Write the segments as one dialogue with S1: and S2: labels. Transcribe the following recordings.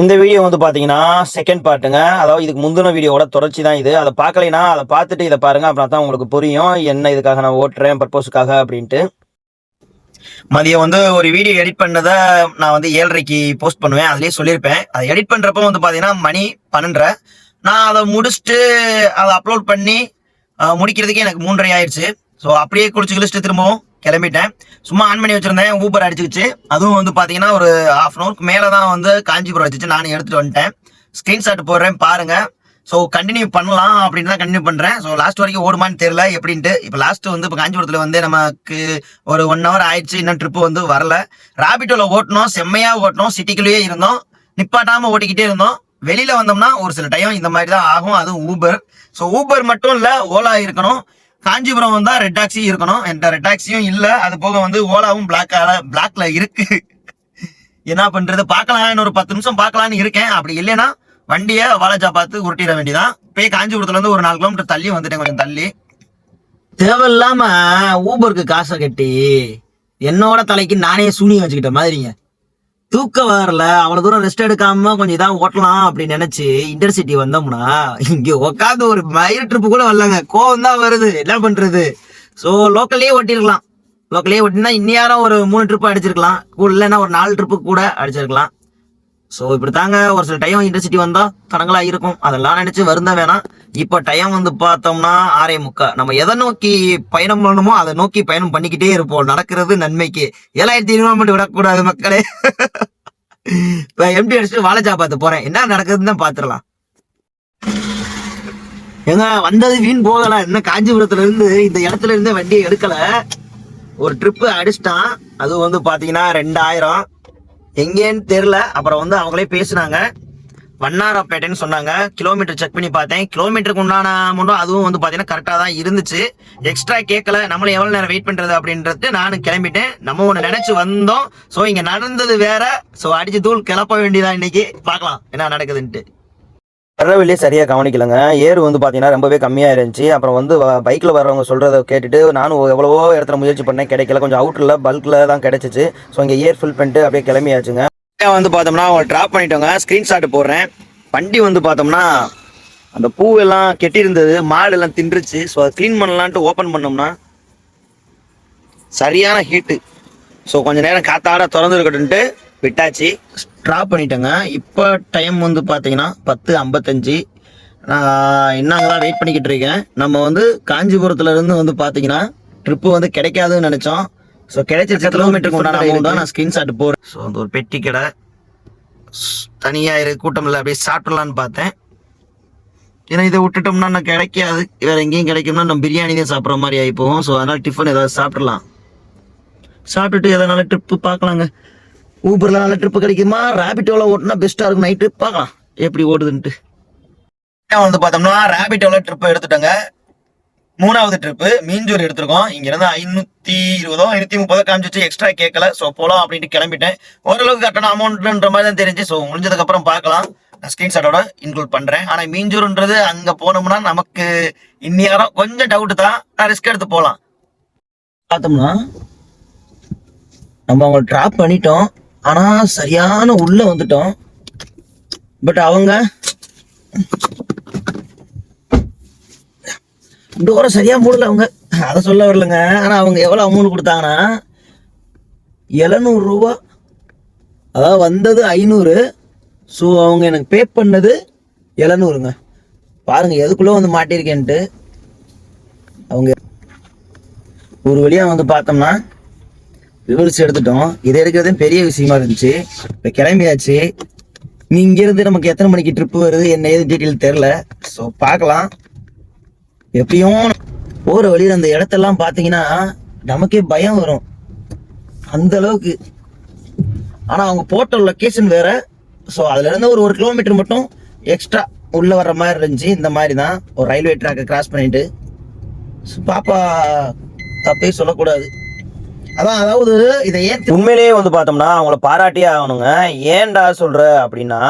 S1: இந்த வீடியோ வந்து பார்த்தீங்கன்னா செகண்ட் பார்ட்டுங்க அதாவது இதுக்கு முந்தின வீடியோவோட தொடர்ச்சி தான் இது. அதை பார்க்கலைன்னா அதை பார்த்துட்டு இதை பாருங்க அப்புறம் தான் உங்களுக்கு புரியும். என்ன இதுக்காக நான் ஓட்டுறேன் பர்பஸுக்காக அப்படின்ட்டு. மதியம் வந்து ஒரு வீடியோ எடிட் பண்ணதை நான் வந்து ஏழரைக்கு போஸ்ட் பண்ணுவேன். அதுலேயே சொல்லியிருப்பேன். அதை எடிட் பண்ணுறப்போ வந்து பார்த்தீங்கன்னா மணி பன்னெண்டரை. நான் அதை முடிச்சுட்டு அதை அப்லோட் பண்ணி முடிக்கிறதுக்கே எனக்கு மூன்றரை ஆயிடுச்சு. ஸோ அப்படியே குடிச்சு கிழிச்சிட்டு திரும்பவும் கிளம்பிட்டேன். சும்மா ஆன் பண்ணி வச்சுருந்தேன். ஊபர் அடிச்சுக்கிச்சு. அதுவும் வந்து பார்த்தீங்கன்னா ஒரு ஹாஃப் அன் ஹவருக்கு மேலே தான் வந்து காஞ்சிபுரம் வச்சுச்சு நானும் எடுத்துகிட்டு வந்துட்டேன். ஸ்க்ரீன்ஷாட் போடுறேன் பாருங்கள் ஸோ கண்டினியூ பண்ணலாம் அப்படின்னு தான் கண்டினியூ பண்ணுறேன் ஸோ லாஸ்ட் வரைக்கும் ஓடுமான்னு தெரியல எப்படின்ட்டு. இப்போ லாஸ்ட்டு வந்து இப்போ காஞ்சிபுரத்தில் வந்து நமக்கு ஒரு ஒன் ஹவர் ஆயிடுச்சு. இன்னும் ட்ரிப்பு வந்து வரல. ராபிட்டோவில் ஓட்டணும் செம்மையாக ஓட்டணும் சிட்டிக்குள்ளேயே இருந்தோம். நிப்பாட்டாமல் ஓட்டிக்கிட்டே இருந்தோம். வெளியில் வந்தோம்னா ஒரு சில டைம் இந்த மாதிரி தான் ஆகும். அதுவும் ஊபர் ஸோ ஊபர் மட்டும் இல்லை ஓலா இருக்கணும். காஞ்சிபுரம் வந்தா ரெட் டாக்ஸி இருக்கணும். என்கிட்ட ரெட் டாக்ஸியும் இல்லை. அது போக வந்து ஓலாவும் பிளாக்கால பிளாக்ல இருக்கு. என்ன பண்றது? பார்க்கலாம். இன்னொரு பத்து நிமிஷம் பார்க்கலான்னு இருக்கேன். அப்படி இல்லைன்னா வண்டியை வாலாஜா பார்த்து உருட்டிட வேண்டியதான் போய் காஞ்சிபுரத்துல இருந்து ஒரு நாலு கிலோமீட்டர் தள்ளி வந்துட்டேன். கொஞ்சம் தள்ளி. தேவையில்லாம ஊபருக்கு காசை கட்டி என்னோட தலைக்கு நானே சூனியம் வச்சுக்கிட்ட மாதிரிங்க. தூக்கம் வரல. அவ்வளவு தூரம் ரெஸ்ட் எடுக்காம கொஞ்சம் இதான் ஓட்டலாம் அப்படின்னு நினைச்சு இன்டர்சிட்டி வந்தோம்னா இங்க உட்காந்து ஒரு மயில் ட்ரிப்பு கூட வரலங்க. கோவம் தான் வருது. என்ன பண்றது? ஸோ லோக்கல்லே ஓட்டிருக்கலாம். லோக்கல்லே ஓட்டினா இன்னியாரம் ஒரு மூணு ட்ரிப்பு அடிச்சிருக்கலாம். இல்லைன்னா ஒரு நாலு ட்ரிப்பு கூட அடிச்சிருக்கலாம். ஸோ இப்படி தாங்க ஒரு சில டைம் இன்டர்சிட்டி வந்தால் தடங்களா இருக்கும். அதெல்லாம் நினச்சி வருந்த வேணாம். இப்போ டைம் வந்து பார்த்தோம்னா ஆறே முக்கா நம்ம எதை நோக்கி பயணம் பண்ணணுமோ அதை நோக்கி பயணம் பண்ணிக்கிட்டே இருப்போம். நடக்கிறது நன்மைக்கு. ஏழாயிரத்தி ஐநூறு மட்டும் விடக்கூடாது மக்களே. இப்போ எம்டி அடிச்சுட்டு வாழைச்சா பார்த்து போகிறேன் என்ன நடக்குதுன்னு தான் பார்த்துடலாம். ஏங்க வந்தது வீண் போகலாம் இன்னும் காஞ்சிபுரத்துல இருந்து இந்த இடத்துல இருந்து வண்டியை எடுக்கல. ஒரு ட்ரிப்பு அடிச்சிட்டான். அது வந்து பார்த்தீங்கன்னா ரெண்டாயிரம். எங்கேன்னு தெரியல. அப்புறம் வந்து அவங்களே பேசுனாங்க. வண்ணாரப்பேட்டைன்னு சொன்னாங்க. கிலோமீட்டர் செக் பண்ணி பார்த்தேன். கிலோமீட்டருக்கு உண்டான அமௌண்ட்டும் அதுவும் வந்து பார்த்தீங்கன்னா கரெக்டாக தான் இருந்துச்சு. எக்ஸ்ட்ரா கேட்கல. நம்மள எவ்வளோ நேரம் வெயிட் பண்ணுறது அப்படின்றது நானும் கிளம்பிட்டேன். நம்ம ஒன்று நினச்சி வந்தோம். ஸோ இங்கே நடந்தது வேற. ஸோ அடிச்சு தூள் கிளப்ப வேண்டியதான் இன்னைக்கு? பார்க்கலாம். என்ன நடக்குதுன்ட்டு. வர்றவழியே சரியாக கவனிக்கலங்க. ஏர் வந்து பார்த்தீங்கன்னா ரொம்பவே கம்மியாக இருந்துச்சு அப்புறம் வந்து பைக்கில் வரவங்க சொல்கிறத கேட்டுட்டு நானும் எவ்வளவோ இடத்துல முயற்சி பண்ணேன் கிடைக்கல. கொஞ்சம் அவுட்டரில் பல்கில் தான் கிடைச்சிச்சு. ஸோ இங்கே ஏர் ஃபில் பண்ணிட்டு அப்படியே கிளம்பியாச்சுங்க. வந்து பார்த்தோம்னா அவங்க ட்ராப் பண்ணிட்டோங்க. ஸ்க்ரீன்ஷாட் போடுறேன். வண்டி வந்து பார்த்தோம்னா அந்த பூவெல்லாம் கெட்டியிருந்தது. மாடு எல்லாம் தின்றுச்சு. ஸோ அதை க்ளீன் பண்ணலான்ட்டு ஓப்பன் பண்ணோம்னா சரியான ஹீட்டு ஸோ கொஞ்ச நேரம் காத்தாட திறந்துருக்கட்டுன்ட்டு விட்டாச்சு. ட்ராப் பண்ணிட்டேங்க. இப்போ டைம் வந்து பார்த்தீங்கன்னா பத்து ஐம்பத்தஞ்சு. நான் இன்னும் தான் வெயிட் பண்ணிக்கிட்டு இருக்கேன். நம்ம வந்து காஞ்சிபுரத்துல இருந்து வந்து பார்த்தீங்கன்னா ட்ரிப்பு வந்து கிடைக்காதுன்னு நினச்சோம். ஸோ கிடைச்சிருச்ச கிலோமீட்டருக்கு உண்டான அமௌண்ட் நான் ஸ்க்ரீன்ஷாட் போடுறேன். ஸோ அந்த ஒரு பெட்டி கடை. தனியாக இருக்கு கூட்டம் இல்லை அப்படியே சாப்பிடலான்னு பார்த்தேன். ஏன்னா இதை விட்டுட்டோம்னா நான் கிடைக்காது. வேற எங்கேயும் கிடைக்கும்னா நம்ம பிரியாணி தான் சாப்பிட்ற மாதிரி ஆகி போகும். ஸோ அதனால டிஃபன் ஏதாவது சாப்பிடலாம். சாப்பிட்டுட்டு எதனால ட்ரிப்பு பார்க்கலாங்க. ஊபரில் நல்ல ட்ரிப்பு கிடைக்குமா? ரேபிட்டோவில் ஓட்டுனா பெஸ்ட்டாக இருக்கும் நைட்டு பார்க்கலாம். எப்படி ஓடுதுன்ட்டு. வந்து பார்த்தோம்னா ரேபிட்டோவில் ட்ரிப்பு எடுத்துட்டோங்க? மூணாவது ட்ரிப்பு மீஞ்சூர் எடுத்திருக்கோம். இங்க இருந்து ஐநூத்தி இருபதோ ஐநூத்தி முப்பதோ காமிச்சிச்சு எக்ஸ்ட்ரா கேட்கல. ஸோ போலாம் அப்படின்ட்டு கிளம்பிட்டேன். ஓரளவுக்கு கரெக்டான அமௌண்ட்ன்ற மாதிரி தான் தெரிஞ்சு. ஸோ முடிஞ்சதுக்கு அப்புறம் பார்க்கலாம். நான் ஸ்கிரீன்ஷாட்டோட இன்க்ளூட் பண்றேன். ஆனா மீஞ்சூர்ன்றது அங்க போனோம்னா நமக்கு இன்னியாரம் கொஞ்சம் டவுட் தான். நான் ரிஸ்க் எடுத்து போகலாம் பார்த்தோம்னா நம்ம அவங்க ட்ராப் பண்ணிட்டோம். ஆனா சரியான உள்ள வந்துட்டோம். பட் அவங்க டோரை சரியா மூடல அவங்க. அதை சொல்ல வரலங்க. ஆனா அவங்க எவ்வளவு அமௌண்ட் கொடுத்தாங்கன்னா எழுநூறு ரூபா. அதாவது வந்தது ஐநூறு. ஸோ அவங்க எனக்கு பே பண்ணது எழுநூறுங்க. பாருங்க எதுக்குள்ளே வந்து மாட்டியிருக்கேன்ட்டு. அவங்க ஒரு வழியாக வந்து பார்த்தோம்னா விவரிச்சு எடுத்துட்டோம். இதை எடுக்கிறதே பெரிய விஷயமா இருந்துச்சு. இப்போ கிளம்பியாச்சு. நீ இங்கிருந்து நமக்கு எத்தனை மணிக்கு ட்ரிப் வருது என்ன ஏது டீட்டெயில் தெரில ஸோ பார்க்கலாம். எப்பயும் போகிற வழியில் அந்த இடத்தெல்லாம் பார்த்தீங்கன்னா நமக்கே பயம் வரும். அந்த அளவுக்கு. ஆனால் அவங்க போட்ட லொக்கேஷன் வேற. ஸோ அதுலேருந்து ஒரு ஒரு கிலோமீட்டர் மட்டும் எக்ஸ்ட்ரா உள்ளே வர்ற மாதிரி இருந்துச்சு. இந்த மாதிரி தான் ஒரு ரயில்வே ட்ராக்கை கிராஸ் பண்ணிட்டு. பாப்பா தப்பே சொல்லக்கூடாது. அதான் அதாவது இதை ஏன் உண்மையிலேயே வந்து பார்த்தோம்னா அவங்கள பாராட்டியே ஆகணுங்க. ஏன்டா சொல்ற அப்படின்னா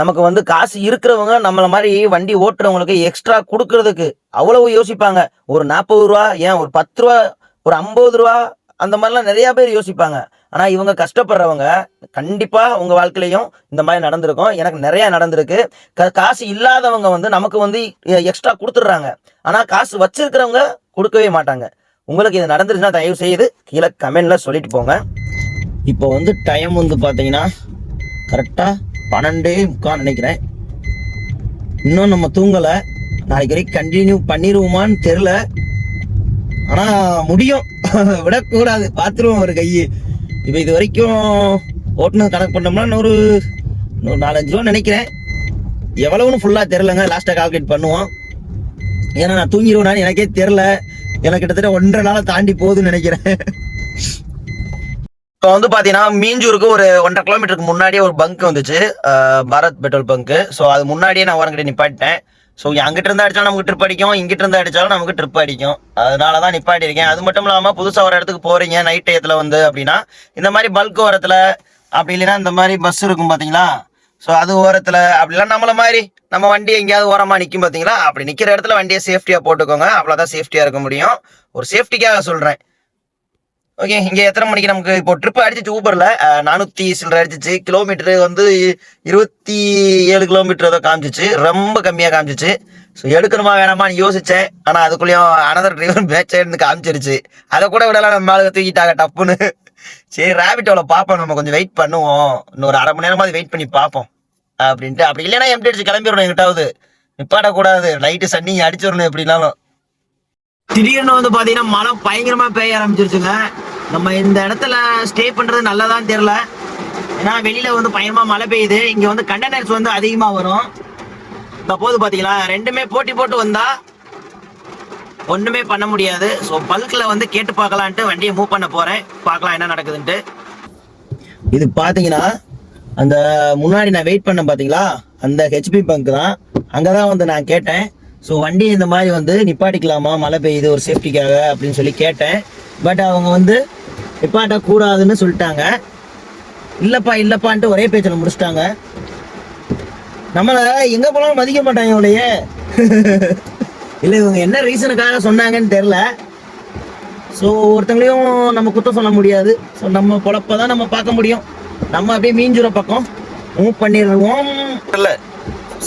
S1: நமக்கு வந்து காசு இருக்கிறவங்க நம்மள மாதிரி வண்டி ஓட்டுறவங்களுக்கு எக்ஸ்ட்ரா கொடுக்கறதுக்கு அவ்வளவு யோசிப்பாங்க. ஒரு நாற்பது ரூபா ஏன் ஒரு பத்து ரூபா ஒரு ஐம்பது ரூபா அந்த மாதிரிலாம் நிறைய பேர் யோசிப்பாங்க. ஆனால் இவங்க கஷ்டப்படுறவங்க கண்டிப்பாக உங்கள் வாழ்க்கையிலையும் இந்த மாதிரி நடந்திருக்கும். எனக்கு நிறையா நடந்திருக்கு. க காசு இல்லாதவங்க வந்து நமக்கு வந்து எக்ஸ்ட்ரா கொடுத்துட்றாங்க. ஆனால் காசு வச்சிருக்கிறவங்க கொடுக்கவே மாட்டாங்க. உங்களுக்கு இது நடந்துருச்சுன்னா தயவு செய்து கீழே கமெண்ட்ல சொல்லிட்டு போங்க. இப்போ வந்து டைம் வந்து பார்த்தீங்கன்னா கரெக்டாக பன்னெண்டே முக்கால் நினைக்கிறேன். இன்னும் நம்ம தூங்கலை. நாளைக்கு வரைக்கும் கண்டினியூ பண்ணிடுவோமான்னு தெரில ஆனால் முடியும். விடக்கூடாது. பார்த்துருவோம் ஒரு கையை. இப்போ இது வரைக்கும் ஓட்டுனது கணக்கு பண்ணோம்னா ஒரு நூறு நாலஞ்சு ரூபா நினைக்கிறேன். எவ்வளவுன்னு ஃபுல்லாக தெரிலங்க லாஸ்ட்டாக கால்குலேட் பண்ணுவோம். ஏன்னா நான் தூங்கிடுவேனான்னு எனக்கே தெரில எனக்கு கிட்டத்தட்ட ஒன்றரை நாளை தாண்டி போகுதுன்னு நினைக்கிறேன். இப்போ வந்து பார்த்தீங்கன்னா மீஞ்சூருக்கு ஒரு ஒன்றரை கிலோமீட்டருக்கு முன்னாடியே ஒரு பங்க் வந்துச்சு. பாரத் பெட்ரோல் பங்க்கு ஸோ அது முன்னாடியே நான் வரங்கிட்ட நிப்பாட்டேன் ஸோ அங்கிட்ட இருந்தா அடிச்சாலும் நமக்கு ட்ரிப் அடிக்கும். இங்கிட்ட இருந்தா அடிச்சாலும் நமக்கு ட்ரிப் அடிக்கும். அதனால தான் நிப்பாட்டி இருக்கேன் அது மட்டும் இல்லாமல் புதுசாக ஒரு இடத்துக்கு போறீங்க நைட் டயத்தில் வந்து அப்படின்னா இந்த மாதிரி பல்க் ஓரத்தில் அப்படி இல்லைன்னா இந்த மாதிரி பஸ் இருக்கும் பார்த்தீங்களா ஸோ அது ஓரத்தில் அப்படிலாம் நம்மள மாதிரி நம்ம வண்டி எங்கேயாவது ஓரமாக நிற்கும் பார்த்தீங்களா அப்படி நிற்கிற இடத்துல வண்டியை சேஃப்டியாக போட்டுக்கோங்க. அவ்வளோதான் சேஃப்டியாக இருக்க முடியும். ஒரு சேஃப்டிக்காக சொல்கிறேன் ஓகே இங்கே எத்தனை மணிக்கு நமக்கு இப்போ ட்ரிப் அடிச்சிச்சு ஊபரில்? நானூற்றி சில்லற அடிச்சிச்சு. கிலோமீட்டர் வந்து இருபத்தி ஏழு கிலோமீட்டர் ஏதோ காமிச்சிச்சு. ரொம்ப கம்மியாக காமிச்சிச்சு. ஸோ எடுக்கணுமா வேணாமான்னு யோசித்தேன் ஆனால் அதுக்குள்ளேயும் அனதர் டிரைவர் பேட்சே இருந்து காமிச்சிருச்சு. அதை கூட விடலாம் நம்ம ஆளுங்க தூக்கிட்டாங்க டப்புன்னு. சரி ரேபிட்டோல பார்ப்போம் நம்ம கொஞ்சம் வெயிட் பண்ணுவோம். இன்னொரு அரை மணி நேரமாவது வெயிட் பண்ணி பார்ப்போம் அப்படின்ட்டு. அப்படி இல்லைன்னா எம்டி அடிச்சு கிளம்பிடணும் எங்கிட்டாவது. நிப்பாடக்கூடாது லைட்டு சன்னி அடிச்சிடணும் எப்படினாலும். திடீர்னு வந்து பாத்தீங்கன்னா மழை பயங்கரமா பெய்ய ஆரம்பிச்சிருச்சுங்க. நம்ம இந்த இடத்துல ஸ்டே பண்றது நல்லதான்னு தெரியல. ஏன்னா வெளியில வந்து பயங்கரமா மழை பெய்யுது. இங்க வந்து கண்டெய்னர்ஸ் வந்து அதிகமா வரும். இப்போ போது பாத்தீங்களா? ரெண்டுமே போட்டி போட்டு வந்தா ஒண்ணுமே பண்ண முடியாது. ஸோ பல்கில் வந்து கேட்டு பார்க்கலான்ட்டு வண்டியை மூவ் பண்ண போறேன். பார்க்கலாம் என்ன நடக்குதுன்ட்டு. இது பாத்தீங்கன்னா அந்த முன்னாடி நான் வெயிட் பண்ண பார்த்தீங்களா அந்த ஹெச்பி பங்க் தான். அங்கே தான் வந்து நான் கேட்டேன். ஸோ வண்டி இந்த மாதிரி வந்து நிப்பாட்டிக்கலாமா? மழை பெய்யுது ஒரு சேஃப்டிக்காக அப்படின்னு சொல்லி கேட்டேன். பட் அவங்க வந்து நிப்பாட்ட கூடாதுன்னு சொல்லிட்டாங்க. இல்லைப்பா இல்லைப்பான்ட்டு ஒரே பேச்சில் முடிச்சிட்டாங்க. நம்மளை எங்கே போனாலும் மதிக்க மாட்டாங்க இவளையே இல்லை இவங்க என்ன ரீசனுக்காக சொன்னாங்கன்னு தெரில ஸோ ஒருத்தங்களையும் நம்ம குத்தம் சொல்ல முடியாது. ஸோ நம்ம பொழப்பை தான் நம்ம பார்க்க முடியும். நம்ம அப்படியே மீஞ்சுற பக்கம். மூவ் பண்ணிடுவோம். இல்லை.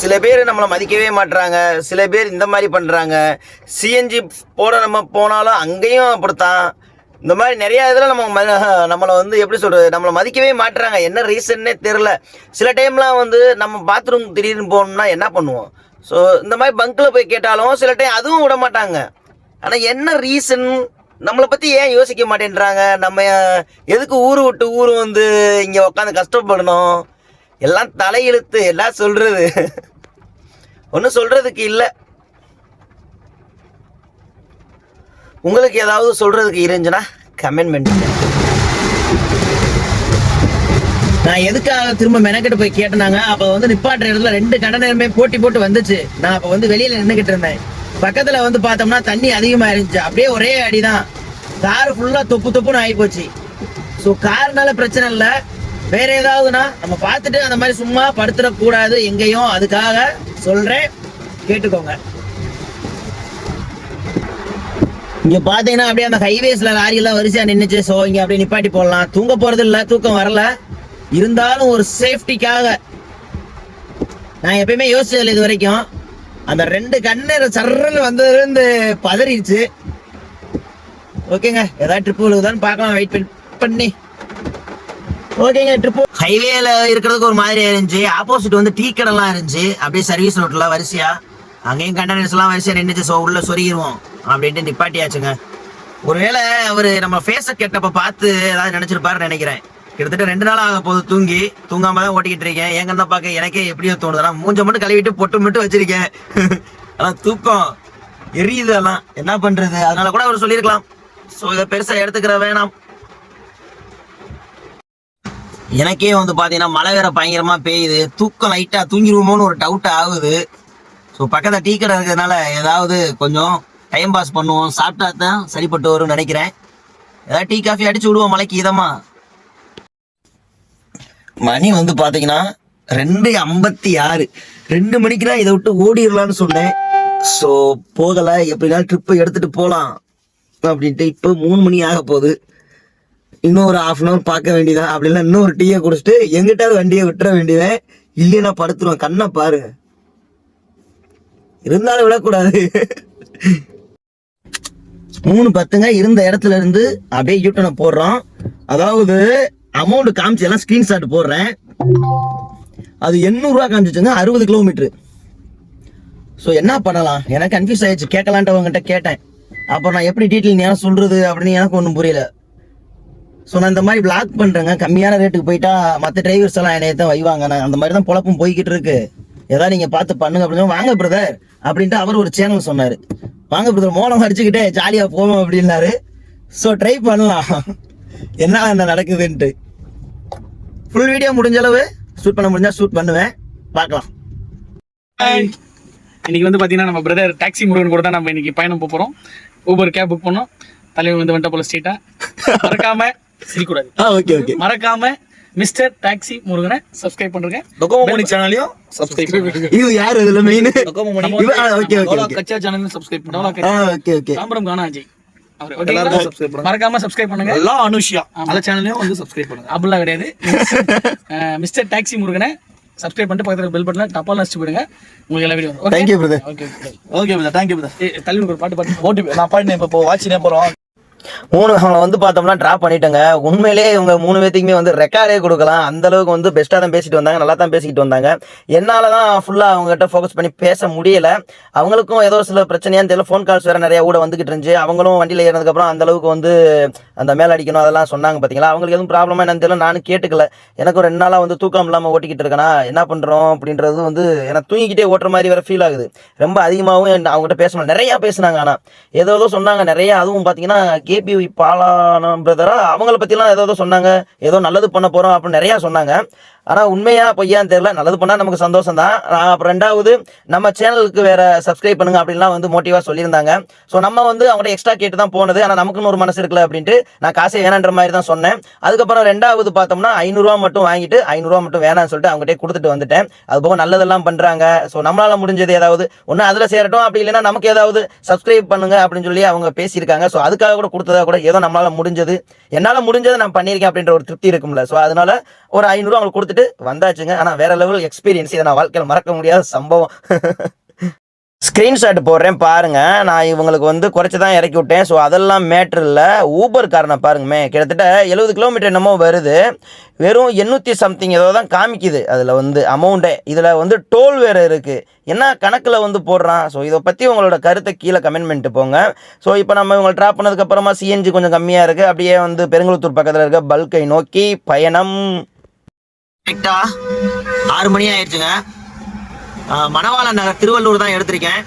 S1: சில பேர் நம்மளை மதிக்கவே மாட்டுறாங்க சில பேர் இந்த மாதிரி பண்ணுறாங்க சிஎன்ஜி போட நம்ம போனாலும் அங்கேயும் அப்படித்தான். இந்த மாதிரி நிறையா இதில் நம்ம நம்மளை வந்து எப்படி சொல்கிறது நம்மளை மதிக்கவே மாட்டுறாங்க என்ன ரீசன்னே தெரில சில டைம்லாம் வந்து நம்ம பாத்ரூம் திடீர்னு போகணும்னா என்ன பண்ணுவோம்? ஸோ இந்த மாதிரி பங்க்கில் போய் கேட்டாலும் சில டைம் அதுவும் விட மாட்டாங்க. ஆனால் என்ன ரீசன் நம்மளை பற்றி ஏன் யோசிக்க மாட்டேன்றாங்க? நம்ம எதுக்கு ஊர் விட்டு ஊர் வந்து இங்கே உட்காந்து கஷ்டப்படணும்? எல்லாம் தலையெழுத்து எல்லாம் சொல்கிறது ஒன்றும் சொல்கிறதுக்கு இல்லை. உங்களுக்கு ஏதாவது சொல்கிறதுக்கு இருந்துச்சுன்னா கமெண்ட் பண்ணுங்க நான் எதுக்காக திரும்ப மெனக்கிட்டு போய் கேட்டனாங்க? அப்போ வந்து நிப்பாட்டுற இடத்துல ரெண்டு கண்டனருமே போட்டி போட்டு வந்துச்சு. நான் அப்போ வந்து வெளியில் நின்றுக்கிட்டு இருந்தேன். பக்கத்துல வந்து பார்த்தோம்னா தண்ணி அதிகமா இருந்துச்சு அப்படியே ஒரே அடி தான் கார் ஃபுல்லா தொப்பு தொப்புன்னு ஆகி போச்சு ஸோ கார்னால பிரச்சனை இல்லை. வேற ஏதாவதுனா நம்ம பார்த்துட்டு அந்த மாதிரி சும்மா படுத்துடக்கூடாது. எங்கேயும் அதுக்காக சொல்றேன். கேட்டுக்கோங்க. இங்க பாத்தீங்கன்னா அப்படியே அந்த ஹைவேஸ்ல லாரி எல்லாம் வரிசையா நின்னுச்சு. ஸோ இங்க அப்படியே நிப்பாட்டி போடலாம். தூங்க போறது இல்ல தூக்கம் வரல. இருந்தாலும் ஒரு சேஃப்டிக்காக நான் எப்பயுமே யோசிச்சதில்லை இது வரைக்கும். அந்த ரெண்டு கண்ணு சர்றன்னு வந்ததுலேருந்து பதறிடுச்சு. ஓகேங்க ஏதாவது ட்ரிப் விழுகுதான்னு பார்க்கலாம். வெயிட் பண்ணி ஓகேங்க ட்ரிப் ஹைவேல இருக்கிறதுக்கு ஒரு மாதிரி இருந்துச்சு. ஆப்போசிட் வந்து டீ கடைலாம் இருந்துச்சு. அப்படியே சர்வீஸ் ரோட்ல வரிசையா. அங்கேயும் கண்டனர்ஸ் எல்லாம் வரிசையா நின்றுச்சு ஸோ உள்ள சொருகிருவோம் அப்படின்ட்டு நிப்பாட்டியாச்சுங்க. ஒருவேளை அவர் நம்ம ஃபேஸை கெட்டப்ப பார்த்து ஏதாவது நினைச்சிருப்பாருன்னு நினைக்கிறேன். கிட்டத்தட்ட ரெண்டு நாள் ஆக போகுது தூங்கி தூங்காம தான் ஓட்டிக்கிட்டு இருக்கேன். எங்க தான் பார்க்க எனக்கே எப்படியோ தோணுதுன்னா மூஞ்ச மட்டும் கழுவிட்டு பொட்டு மட்டும் வச்சிருக்கேன். ஆனா தூக்கம் எரியுது எல்லாம். என்ன பண்றது? அதனால கூட அவர் சொல்லியிருக்கலாம். ஸோ இதை பெருசா எடுத்துக்கிற வேணாம். எனக்கே வந்து பாத்தீங்கன்னா மழை வேற பயங்கரமா பெய்யுது. தூக்கம் லைட்டா தூங்கிடுவோமோன்னு ஒரு டவுட் ஆகுது. ஸோ பக்கத்துல டீ கடை இருக்கிறதுனால ஏதாவது கொஞ்சம் டைம் பாஸ் பண்ணுவோம். சாப்பிட்டா தான் சரிப்பட்டு வரும்னு நினைக்கிறேன். ஏதாவது டீ காஃபி அடிச்சு விடுவோம். மலைக்கு இதமா. மணி வந்து பாத்தீங்கன்னா ரெண்டு ஐம்பத்தி ஆறு. ரெண்டு மணிக்கு தான் இதை விட்டு ஓடிடலாம்னு சொன்னேன். ஸோ போகலை. எப்படினாலும் ட்ரிப்பை எடுத்துட்டு போகலாம் அப்படின்ட்டு இப்போ மூணு மணி ஆக போகுது. இன்னும் ஒரு ஹாஃப் அன் அவர் பார்க்க வேண்டியதான் அப்படின்னா இன்னும் ஒரு டீயை குடிச்சிட்டு எங்கிட்டாவது வண்டியை விட்டுற வேண்டியதே. இல்லைன்னா படுத்துருவேன். கண்ணை பாரு. இருந்தாலும் விடக்கூடாது. மூணு பத்துங்க இருந்த இடத்துல இருந்து அப்படியே யூட்டனை போடுறோம் அதாவது அமௌண்ட் காமிச்சு எல்லாம் ஸ்கிரீன்ஷாட் போடுறேன். அது எண்ணூறுரூவா காமிச்சிச்சுங்க அறுபது கிலோமீட்ரு ஸோ என்ன பண்ணலாம்? எனக்கு கன்ஃபியூஸ் ஆயிடுச்சு. கேட்கலான்ட்டு கேட்டேன். அப்புறம் நான் எப்படி டீட்டெயில் நேரம் சொல்கிறது அப்படின்னு எனக்கு ஒன்றும் புரியல. ஸோ நான் இந்த மாதிரி பிளாக் பண்ணுறேங்க கம்மியான ரேட்டுக்கு போயிட்டா மற்ற டிரைவர்ஸ் எல்லாம் என்னைய தான் வைவாங்க. நான் அந்த மாதிரி தான் பொழப்பும் போய்கிட்டு இருக்கு. ஏதாவது நீங்கள் பார்த்து பண்ணுங்க அப்படின்னு வாங்க பிரதர் அப்படின்ட்டு அவர் ஒரு சேனல் சொன்னார். வாங்க பிரதர் மோளம் அடிச்சுக்கிட்டே ஜாலியாக போவோம் அப்படின்னாரு. ஸோ ட்ரை பண்ணலாம். என்ன என்ன நடக்குதுன்ட்டு. ஃபுல் வீடியோ முடிஞ்ச அளவு ஷூட் பண்ண முடிஞ்சா ஷூட் பண்ணுவேன். பார்க்கலாம்.
S2: இன்னைக்கு வந்து பாத்தீங்கன்னா நம்ம பிரதர் டாக்ஸி முருகன் கூட தான் நம்ம இன்னைக்கு பயணம் போக போறோம். ஊபர் கேப் புக் பண்ணோம். தலைவர் வந்து வந்துட்ட போல ஸ்ட்ரீட்டா மறக்காம சிரிக்கூடாது
S1: ஆ ஓகே ஓகே
S2: மறக்காம மிஸ்டர் டாக்ஸி முருகனை சப்ஸ்கிரைப் பண்ணுங்க
S3: டொக்கோமோ மணி சேனலையும் சப்ஸ்கிரைப் பண்ணுங்க.
S1: இது யார் இதுல main
S3: Docomo Mani
S1: okay okay okay
S3: கச்சா சேனலையும் சப்ஸ்கிரைப் பண்ணுங்க
S1: ஓகே ஓகே
S2: தாம்பரம் கானா அஜய் மறக்காம சப்ஸ்கிரைப் பண்ணுங்க.
S3: எல்லாம் அனுஷியா. அந்த சேனலையும் வந்து சப்ஸ்கிரைப் பண்ணுங்க.
S2: அப்படிலாம் கிடையாது. மிஸ்டர் டாக்ஸி முருகனை சப்ஸ்கிரைப் பண்ணிட்டு பக்கத்துல பெல் பட்டனை டப்பால் வச்சு போயிடுங்க. உங்களுக்கு எல்லா video
S1: you, brother.
S2: Okay
S3: okay brother thank you brother
S2: தலைவனுக்கு ஒரு பாட்டு பாட்டு.
S3: ஓடிபி நான் பாடினேன் இப்போ வாட்சினே போறோம்.
S1: மூணு அவங்களை வந்து பார்த்தோம்னா ட்ராப் பண்ணிட்டேங்க. உண்மையிலேயே இவங்க மூணு பேத்துக்குமே வந்து ரெக்கார்டே கொடுக்கலாம். அந்த அளவுக்கு வந்து பெஸ்ட்டாக தான் பேசிட்டு வந்தாங்க நல்லா தான் பேசிக்கிட்டு வந்தாங்க. என்னால் தான் ஃபுல்லாக அவங்ககிட்ட ஃபோக்கஸ் பண்ணி பேச முடியல. அவங்களுக்கும் ஏதோ சில பிரச்சனையான்னு தெரியல. ஃபோன் கால்ஸ் வேறு நிறையா கூட வந்துகிட்டு இருந்துச்சு. அவங்களும் வண்டியில் ஏறினதுக்கப்புறம் அந்த அளவுக்கு வந்து அந்த மேலே அடிக்கணும் அதெல்லாம் சொன்னாங்க பார்த்தீங்களா அவங்களுக்கு எதுவும் ப்ராப்ளமாக என்னன்னு தெரியல. நானும் கேட்டுக்கல. எனக்கும் ரெண்டு நாளாக வந்து தூக்கம் இல்லாமல் ஓட்டிக்கிட்டு இருக்கேனா? என்ன பண்ணுறோம் அப்படின்றது வந்து எனக்கு தூங்கிக்கிட்டே ஓட்டுற மாதிரி வேறு ஃபீல் ஆகுது. ரொம்ப அதிகமாகவும் அவங்ககிட்ட பேசணும் நிறையா பேசுனாங்க ஆனால் ஏதோ ஏதோ சொன்னாங்க நிறையா. அதுவும் பார்த்தீங்கன்னா கேபி பாலான பிரதரா அவங்கள பற்றிலாம் ஏதோ ஏதோ சொன்னாங்க. ஏதோ நல்லது பண்ண போகிறோம் அப்படின்னு நிறையா சொன்னாங்க. ஆனால் உண்மையா பொய்யான்னு தெரியல. நல்லது பண்ணால் நமக்கு சந்தோஷம் தான் அப்புறம் ரெண்டாவது நம்ம சேனலுக்கு வேற சப்ஸ்கிரைப் பண்ணுங்க அப்படின்லாம் வந்து மோட்டிவாக சொல்லியிருந்தாங்க. ஸோ நம்ம வந்து அவங்கள்ட்ட எக்ஸ்ட்ரா கேட்டு தான் போனது. ஆனால் நமக்குன்னு ஒரு மனசு இருக்குல்ல அப்படின்ட்டு நான் காசே வேணான்ற மாதிரி தான் சொன்னேன். அதுக்கப்புறம் ரெண்டாவது பார்த்தோம்னா ஐநூறுரூவா மட்டும் வாங்கிட்டு ஐநூறுரூவா மட்டும் வேணாம்னு சொல்லிட்டு அவங்ககிட்ட கொடுத்துட்டு வந்துட்டேன். அது போக நல்லதெல்லாம் பண்ணுறாங்க ஸோ நம்மளால் முடிஞ்சது ஏதாவது ஒன்று அதில் சேரட்டும். அப்படி இல்லைன்னா நமக்கு ஏதாவது சப்ஸ்கிரைப் பண்ணுங்க அப்படின்னு சொல்லி அவங்க பேசியிருக்காங்க. ஸோ அதுக்காக கூட கொடுத்ததா கூட ஏதோ நம்மளால் முடிஞ்சது. என்னால் முடிஞ்சதை நான் பண்ணியிருக்கேன் அப்படின்ற ஒரு திருப்தி இருக்கும்ல. ஸோ அதனால ஒரு ஐநூறுரூவா அவங்களுக்கு கொடுத்துட்டு வந்தாச்சுங்க. ஆனால் வேற லெவல் எக்ஸ்பீரியன்ஸ் இதை நான் வாழ்க்கையில் மறக்க முடியாத சம்பவம். ஸ்க்ரீன்ஷாட் போடுறேன் பாருங்க. நான் இவங்களுக்கு வந்து குறைச்சி தான் இறக்கி விட்டேன். ஸோ அதெல்லாம் மேட்ரு இல்லை. ஊபர் காரனை பாருங்கமே. கிட்டத்தட்ட எழுபது கிலோமீட்டர் என்னமோ வருது. வெறும் எண்ணூற்றி சம்திங் ஏதோ தான் காமிக்குது. அதில் வந்து அமௌண்ட்டே இதில் வந்து டோல் வேறு இருக்குது என்ன கணக்கில் வந்து போடுறான்? ஸோ இதை பற்றி உங்களோட கருத்தை கீழே கமெண்ட் பண்ணிட்டு போங்க. ஸோ இப்போ நம்ம இவங்களை ட்ராப் பண்ணதுக்கப்புறமா சிஎன்ஜி கொஞ்சம் கம்மியாக இருக்குது அப்படியே வந்து பெருங்குளத்தூர் பக்கத்தில் இருக்க பல்கை நோக்கி பயணம். கரெக்டா ஆறு மணி ஆயிடுச்சுங்க மணவாளன் மணவாள நகர் திருவள்ளூர் தான் எடுத்திருக்கேன்.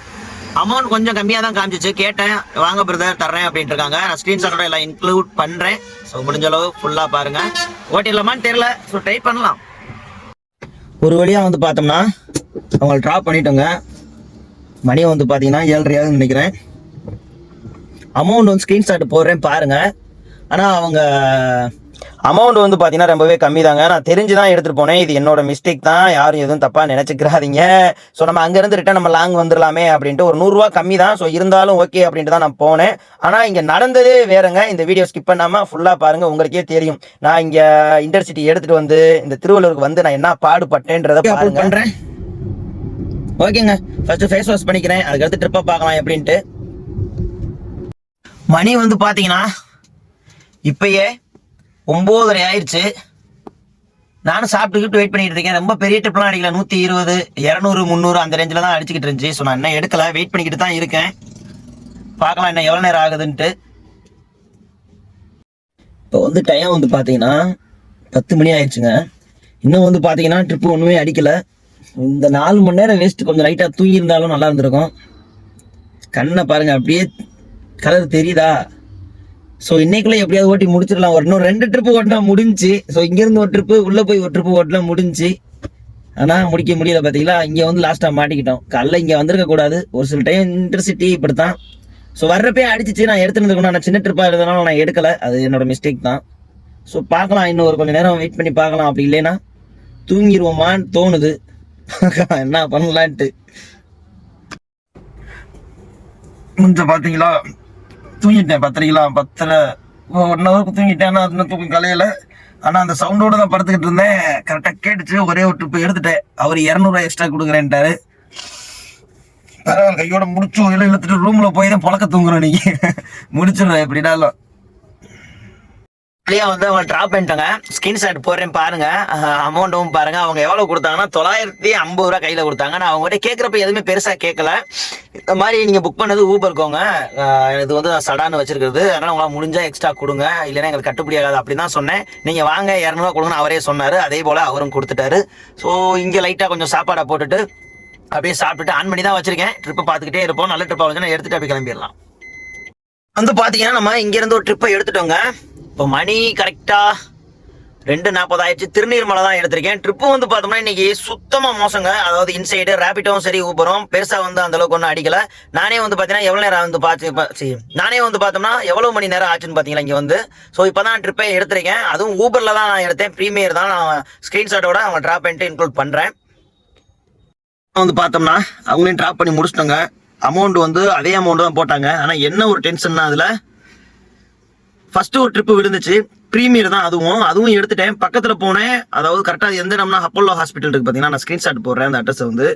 S1: அமௌண்ட் கொஞ்சம் கம்மியாக தான் காமிச்சிச்சு. கேட்டேன். வாங்க பிரதர் தர்றேன் அப்படின்ட்டு இருக்காங்க. நான் ஸ்க்ரீன்ஷாட்டோட எல்லாம் இன்க்ளூட் பண்ணுறேன் ஸோ முடிஞ்ச அளவு ஃபுல்லாக பாருங்க. ஓட்டிடலாமான்னு தெரில ஸோ ட்ரை பண்ணலாம். ஒரு வழியாக வந்து பார்த்தோம்னா அவங்கள ட்ராப் பண்ணிட்டோங்க. மணி வந்து பார்த்தீங்கன்னா ஏழரையாவது நினைக்கிறேன். அமௌண்ட் வந்து ஸ்க்ரீன்ஷாட் போடுறேன் பாருங்க. ஆனால் அவங்க அமௌண்ட் வந்து பார்த்தீங்கன்னா ரொம்பவே கம்மி தாங்க நான் தெரிஞ்சு தான் எடுத்துகிட்டு போனேன். இது என்னோட மிஸ்டேக் தான். யாரும் எதுவும் தப்பாக நினச்சிக்கிறாதீங்க. ஸோ நம்ம அங்கேருந்து ரிட்டன் நம்ம லாங் வந்துடலாமே அப்படின்ட்டு ஒரு நூறுரூவா கம்மி தான் ஸோ இருந்தாலும் ஓகே அப்படின்ட்டு தான் நான் போனேன். ஆனால் இங்கே நடந்ததே வேறங்க. இந்த வீடியோ ஸ்கிப் பண்ணாமல் ஃபுல்லாக பாருங்கள் உங்களுக்கே தெரியும். நான் இங்கே இன்டர்சிட்டி எடுத்துகிட்டு வந்து இந்த திருவள்ளூருக்கு வந்து நான் என்ன பாடுபட்டேன்றதை பாருங்க. ஓகேங்க ஃபர்ஸ்ட் ஃபேஸ் வாஷ் பண்ணிக்கிறேன். அதுக்கடுத்து ட்ரிப்பை பார்க்கலாம் எப்படின்ட்டு. மணி வந்து பார்த்தீங்கன்னா இப்பயே ஒம்போதரை ஆயிடுச்சு நானும் சாப்பிட்டுக்கிட்டு வெயிட் பண்ணிட்டு இருக்கேன். ரொம்ப பெரிய ட்ரிப்லாம் அடிக்கல. நூற்றி இருபது இரநூறு முந்நூறு அந்த ரேஞ்சில் தான் அடிச்சுக்கிட்டு இருந்துச்சு. ஸோ நான் இன்னும் எடுக்கல. வெயிட் பண்ணிக்கிட்டு தான் இருக்கேன். பார்க்கலாம் இன்னும் எவ்வளோ நேரம் ஆகுதுன்ட்டு. இப்போ வந்து டைம் வந்து பார்த்தீங்கன்னா பத்து மணி ஆயிடுச்சுங்க இன்னும் வந்து பார்த்தீங்கன்னா ட்ரிப்பு ஒன்றுமே அடிக்கல. இந்த நாலு மணி நேரம் வேஸ்ட்டு கொஞ்சம் லைட்டாக தூங்கியிருந்தாலும் நல்லா இருந்திருக்கும். கண்ணை பாருங்கள் அப்படியே கலர் தெரியுதா? ஸோ இன்னைக்குள்ள எப்படியாவது ஓட்டி முடிச்சிடலாம். ஒரு இன்னும் ரெண்டு ட்ரிப்பு ஓட்டினா முடிஞ்சு. ஸோ இங்கேருந்து ஒரு ட்ரிப்பு உள்ளே போய் ஒரு ட்ரிப்பு ஓட்டினா முடிஞ்சு. ஆனால் முடிக்க முடியல பார்த்தீங்களா இங்கே வந்து லாஸ்ட்டாக மாட்டிக்கிட்டோம். காலைல இங்கே வந்திருக்க கூடாது. ஒரு சில டைம் இன்டர்சிட்டி இப்படி தான் ஸோ வர்றப்பே அடிச்சிச்சு. நான் எடுத்துருந்துக்கணும் நான் சின்ன ட்ரிப்பாக இருந்ததுனால நான் எடுக்கலை. அது என்னோட மிஸ்டேக் தான். ஸோ பார்க்கலாம். இன்னும் ஒரு கொஞ்சம் நேரம் வெயிட் பண்ணி பார்க்கலாம். அப்படி இல்லைன்னா தூங்கிடுவோமான்னு தோணுது. என்ன பண்ணலான்ட்டு. கொஞ்சம் பார்த்தீங்களா தூங்கிட்டேன் பத்திரிக்கலாம் பத்தரை. ஒன் ஹவருக்கு தூங்கிட்டேன். ஆனால் அது தூக்கம் கலையில. ஆனால் அந்த சவுண்டோட தான் படுத்துக்கிட்டு இருந்தேன். கரெக்டாக கேட்டுச்சு ஒரே ஒரு ட்ரிப்பு எடுத்துட்டேன். அவர் இரநூறுவா எக்ஸ்ட்ரா கொடுக்குறேன்ட்டாரு. பரவாயில்ல கையோட முடிச்சோம் இழு இழுத்துட்டு ரூமில் போய் தான் புழக்க தூங்குறோம் நீங்கள் முடிச்சிடுறேன் எப்படினாலும். அப்படியே வந்து அவங்க ட்ராப் பண்ணிட்டாங்க. ஸ்கிரீன்ஷாட் போடுறேன் பாருங்க. அமௌண்ட்டும் பாருங்க. அவங்க எவ்வளவு கொடுத்தாங்கன்னா தொள்ளாயிரத்தி ஐம்பது ரூபா கையில கொடுத்தாங்க. நான் அவங்ககிட்ட கேட்கறப்ப எதுவுமே பெருசா கேட்கல. இந்த மாதிரி நீங்க புக் பண்ணது ஊபர்க்கோங்க இது வந்து சடான்னு வச்சிருக்கிறது. அதனால உங்களால் முடிஞ்சா எக்ஸ்ட்ரா கொடுங்க. இல்லைன்னா எங்களுக்கு கட்டுப்படி ஆகாது. அப்படின்னு தான் சொன்னேன். நீங்க வாங்க இரநூறுவா கொடுங்கன்னு அவரே சொன்னாரு. அதே போல அவரும் கொடுத்துட்டாரு. ஸோ இங்க லைட்டா கொஞ்சம் சாப்பாடை போட்டுட்டு அப்படியே சாப்பிட்டுட்டு ஆன் பண்ணி தான் வச்சிருக்கேன். ட்ரிப்பை பார்த்துக்கிட்டே இருப்போம். நல்ல ட்ரிப்பா வந்து எடுத்துட்டு அப்படியே கிளம்பிடலாம். வந்து பாத்தீங்கன்னா நம்ம இங்க இருந்து ஒரு ட்ரிப்பை எடுத்துட்டோங்க. இப்போ மணி கரெக்டா ரெண்டு நாற்பது ஆயிடுச்சு திருநீர்மலை தான் எடுத்திருக்கேன். ட்ரிப்பு வந்து பார்த்தோம்னா இன்னைக்கு சுத்தமாக மோசங்க. அதாவது இன்சைடு ரேபிட்டும் சரி ஊப்பரும் பெருசாக வந்து அந்த அளவுக்கு ஒன்றும் அடிக்கல. நானே வந்து பார்த்தீங்கன்னா எவ்வளோ நேரம் வந்து பார்த்து சரி, நானே வந்து பார்த்தோம்னா எவ்வளோ மணி நேரம் ஆச்சுன்னு பார்த்தீங்களா இங்கே வந்து? ஸோ இப்போ தான் ட்ரிப்பே எடுத்திருக்கேன். அதுவும் ஊபரில் தான் நான் எடுத்தேன். ப்ரீமியர் தான் நான் ஸ்க்ரீன்ஷாட்டோட அவங்க ட்ராப் பண்ணிட்டு இன்க்ளூட் பண்ணுறேன் வந்து பார்த்தோம்னா அவங்களையும் ட்ராப் பண்ணி முடிச்சிட்டோங்க. அமௌண்ட் வந்து அதே அமௌண்ட் தான் போட்டாங்க. ஆனால் என்ன ஒரு டென்ஷன்னா அதில் ஃபர்ஸ்ட் ஒரு ட்ரிப்பு விழுந்துச்சு. ப்ரீமியர் தான் அதுவும். அதுவும் எடுத்துட்டேன். பக்கத்தில் போனேன். அதாவது கரெக்டாக எந்த இடம்னா அப்போலோ ஹாஸ்பிட்டல் இருக்கு பார்த்தீங்கன்னா நான் ஸ்கிரீன்ஷாட் போடுறேன் அந்த அட்ரஸ் வந்து.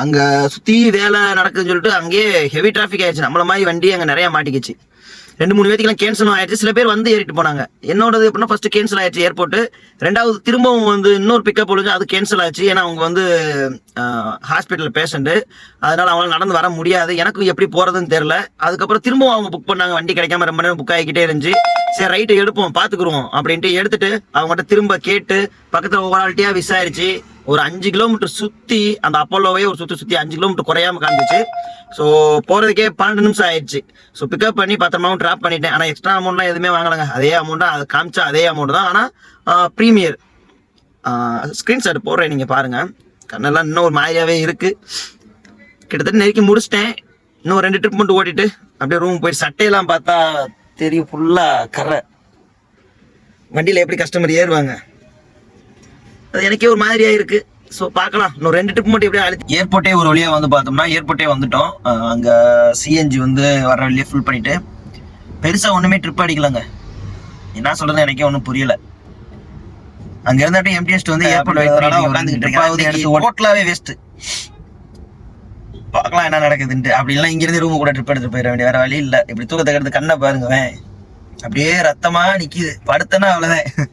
S1: அங்கே சுற்றி வேலை நடக்குதுன்னு சொல்லிட்டு அங்கேயே ஹெவி டிராஃபிக் ஆயிடுச்சு. நம்மள மாதிரி வண்டி அங்கே நிறையா மாட்டிக்கிச்சு. ரெண்டு மூணு பேத்துக்குலாம் கேன்சலும் ஆயிடுச்சு. சில பேர் வந்து ஏறிட்டு போனாங்க. என்னோடது எப்படின்னா ஃபர்ஸ்ட் கேன்சல் ஆயிடுச்சு ஏர்போர்ட் ரெண்டாவது திரும்பவும் வந்து இன்னொரு பிக்கப் ஒழுங்கு அது கேன்சல் ஆச்சு ஏன்னா அவங்க வந்து ஹாஸ்பிட்டல் பேஷண்ட் அதனால அவங்களால நடந்து வர முடியாது. எனக்கு எப்படி போறதுன்னு தெரியல. அதுக்கப்புறம் திரும்பவும் அவங்க புக் பண்ணாங்க. வண்டி கிடைக்காம ரொம்ப நேரம் புக் ஆகிக்கிட்டே இருந்துச்சு. சரி ரைட்டு எடுப்போம் பாத்துக்குருவோம் அப்படின்ட்டு எடுத்துட்டு அவங்ககிட்ட திரும்ப கேட்டு பக்கத்துல ஒவ்வொரு ஆள்கிட்டயா விசாரிச்சு ஒரு அஞ்சு கிலோமீட்டர் சுத்தி அந்த அப்போலோவே ஒரு சுத்தி சுத்தி அஞ்சு கிலோமீட்டர் குறையாம காமிச்சு ஸோ போறதுக்கே பன்னெண்டு நிமிஷம் ஆயிடுச்சு. ஸோ பிக்கப் பண்ணி பத்திரமாவும் ட்ராப் பண்ணிட்டேன். ஆனால் எக்ஸ்ட்ரா அமௌண்ட்லாம் எதுவுமே வாங்கலைங்க. அதே அமௌண்ட் அது காமிச்சா அதே அமௌண்ட் தான். ஆனால் ப்ரீமியர் ஸ்க்ரீன்ஷாட் போடுறேன் நீங்க பாருங்க. கண்ணெல்லாம் இன்னும் ஒரு மாதிரியாவே இருக்கு. கிட்டத்தட்ட நெருக்கி முடிச்சிட்டேன். இன்னும் ரெண்டு ட்ரிப் மட்டும் ஓட்டிட்டு அப்படியே ரூம் போய் சட்டையெல்லாம் பார்த்தா தெரியும் ஃபுல்லாக கரை. வண்டியில் எப்படி கஸ்டமர் ஏறுவாங்க? அது எனக்கே ஒரு மாதிரியா இருக்கு. ஸோ பார்க்கலாம். இன்னும் ரெண்டு ட்ரிப் மட்டும் எப்படியும் அழுத்தி ஏர்போர்ட்டே ஒரு வழியா வந்து பார்த்தோம்னா ஏர்போர்ட்டே வந்துட்டோம். அங்க சிஎன்ஜி வந்து வர வழியே ஃபுல் பண்ணிட்டு பெருசா ஒண்ணுமே ட்ரிப் அடிக்கலங்க. என்ன சொல்றது எனக்கே ஒன்றும் புரியல. அங்க இருந்து அப்படியே எம்டிஎஸ்ட் வந்து ஏர்போர்ட் வைக்கிறனால உட்காந்துக்கிட்டு இருக்கேன். எடுத்து ஹோட்டலாவே வேஸ்ட் பார்க்கலாம் என்ன நடக்குதுன்ட்டு. அப்படி இல்லைன்னா இங்க இருந்து ரூம் கூட ட்ரிப் எடுத்து போயிட வேண்டிய வேற வழி இல்ல. இப்படி தூக்கத்தை எடுத்து கண்ணை பாருங்க அப்படியே ரத்தமா நிக்குது. படுத்தனா அவ்வளவுதான்.